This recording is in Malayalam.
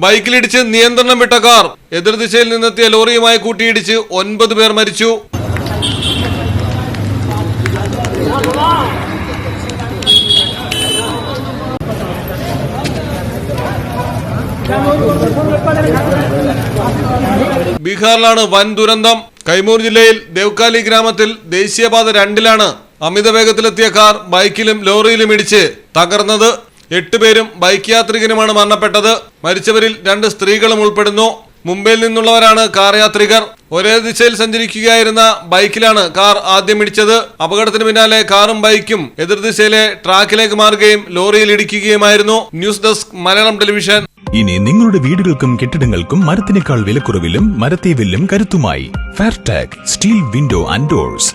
ബൈക്കിലിടിച്ച് നിയന്ത്രണം വിട്ട കാർ എതിർദിശയിൽ നിന്നെത്തിയ ലോറിയുമായി കൂട്ടിയിടിച്ച് ഒൻപത് പേർ മരിച്ചു. ബീഹാറിലാണ് വൻ ദുരന്തം. കൈമൂർ ജില്ലയിൽ ദേവ്കാലി ഗ്രാമത്തിൽ ദേശീയപാത രണ്ടിലാണ് അമിത വേഗത്തിലെത്തിയ കാർ ബൈക്കിലും ലോറിയിലും ഇടിച്ച് തകർന്നത്. എട്ടുപേരും ബൈക്ക് യാത്രികനുമാണ് മരണപ്പെട്ടത്. മരിച്ചവരിൽ രണ്ട് സ്ത്രീകളും ഉൾപ്പെടുന്നു. മുംബൈയിൽ നിന്നുള്ളവരാണ് കാർ യാത്രികർ. ഒരേ ദിശയിൽ സഞ്ചരിക്കുകയായിരുന്ന ബൈക്കിലാണ് കാർ ആദ്യം ഇടിച്ചത്. അപകടത്തിന് പിന്നാലെ കാറും ബൈക്കും എതിർദിശയിലെ ട്രാക്കിലേക്ക് മാറുകയും ലോറിയിൽ ഇടിക്കുകയുമായിരുന്നു. News desk Malayalam television. ഇനി നിങ്ങളുടെ വീടുകൾക്കും കെട്ടിടങ്ങൾക്കും മരത്തിനേക്കാൾ വിലക്കുറവിലും മരത്തെ വില്ലും കരുത്തുമായി. Fairtech steel window and doors